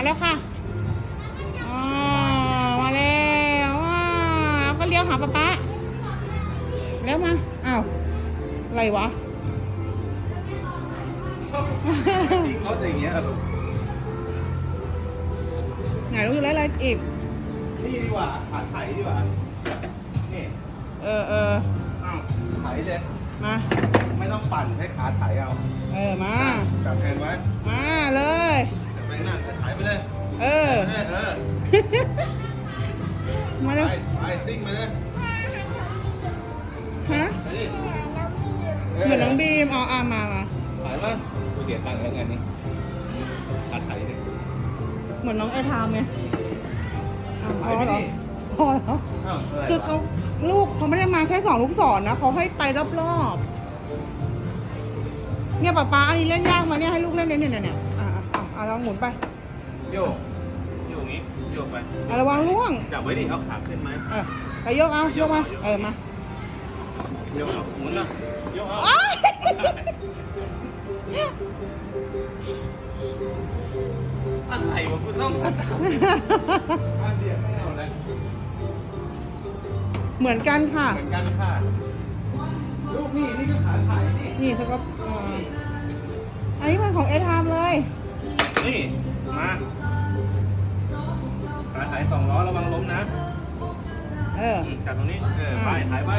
มาแล้วค่ะอ๋อมาแล้วว้าวก็เลี้ยวหาป๊าป๊าแล้วมาอ้าวอะไรวะจริงเขาจะอย่างเงี้ยลูกไหนลูกอยู่ไรอะไรอีกนี่ดีกว่าขาไถดีกว่านี่เออเอออ้าวไถเลยมาไม่ต้องปั่นใช้ขาไถเอา เออมา มาไปเลยไปซิ่งไปเลยฮะไปดิเหมือนน้องบีมอ๋ออ่ามามาไถมากูเสียตังค์แล้วไงนี่ขาไถดิเหมือนน้องไอทามไงอ้าวพไปอไม่เหรอดิพอแล้วอ้าวะไรวะคือเขาลูกเขาไม่ได้มาแค่สองลูกศรนะเขาให้ไปรอบๆเนี่ยป๊าป๊าอันนี้เล่นยากไหมาเนี่ยให้ลูกเล่นเนี่ยเนี่ยเนี่ยอะอะอะอะลองหมุนไปโยก โยกงี้โยกไปอะระวังล่วงจับไว้ดิเอาขาขึ้นไหมเออไปยกเอายกมาเออมาโยกเอาหมุนนะโยกเอาอ้ายอะไรวะกูต้องมาตามอันเดียวไม่เอาแล้วเหมือนกันค่ะ เหมือนกันค่ะลูกนี่นี่ก็ขาถ่ายนี่นี่เขาก็อ่าอันนี้มันของเอทามเลย นี่มาขาถ่ายสองล้อระวังล้มนะเอออืมจับตรงนี้ เออไปอ่าถ่ายไป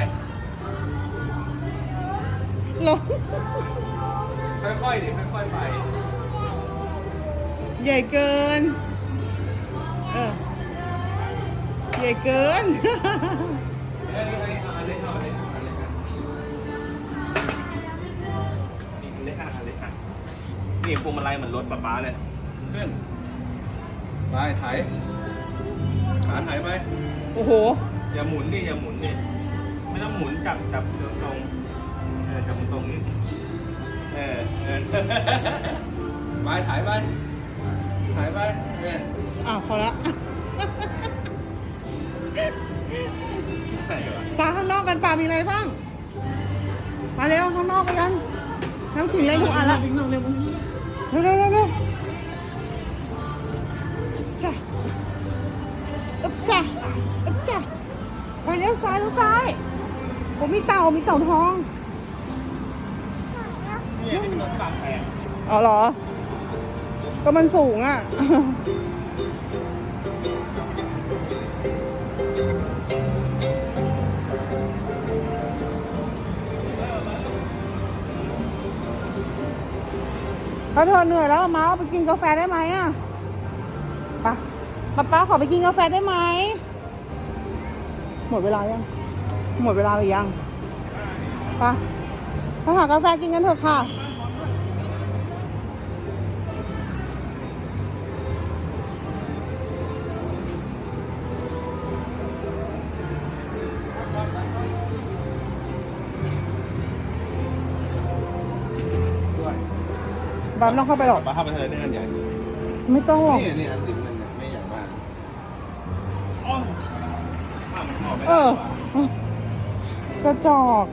ลง ค่อยๆดิค่อยๆไป ใหญ่เกิน เออ ใหญ่เกิน เอ้ยอันนี้อันนี้เอาอันเล็กเอาอันเล็กเอาอันเล็กนี่อันเล็กอะอันเล็กอะนี่พวงมาลัยเหมือนรถป๊าป๊าเลย ขึ้น ไปถ่าย ขาถ่ายไป โอ้โห อย่าหมุนนี่อย่าหมุนนี่ไม่ต้องหมุนจับจับตรงๆเออจับตรงๆนี่เออเออไปถ่ายไปถ่ายไปเอออ้าวพอละถ่ายวะปลาข้างนอกกันปลามีอะไรบ้าง มาเร็วข้างนอกกันน้ำขิงเล่นทุกอันละวิ่งเร็วเร็วเร็วเร็วเร็วจ้ะอึบ จ้ะอึบจ้ะไปเลี้ยวซ้ายเลี้ยวซ้ายผมมีเต่ามีเต่าทองนี่นี่เป็นรถปากแตกอ๋อเหรอ ก็มันสูงอะถ้าเธอเหนื่อยแล้วมาไปกินกาแฟได้ไหมอะ ไปะ ป๊าป๊าขอไปกินกาแฟได้ไหม หมดเวลายัง หมดเวลาหรือยังไปะไปหากาแฟกินกันเถอะค่ะ ด้วยบามต้องเข้าไปหรอก ป้าเข้าไปเถอะนี่อันใหญ่ไม่ต้องหรอก นี่นี่อันสิบนั่นเนี่ย เออ กระจอก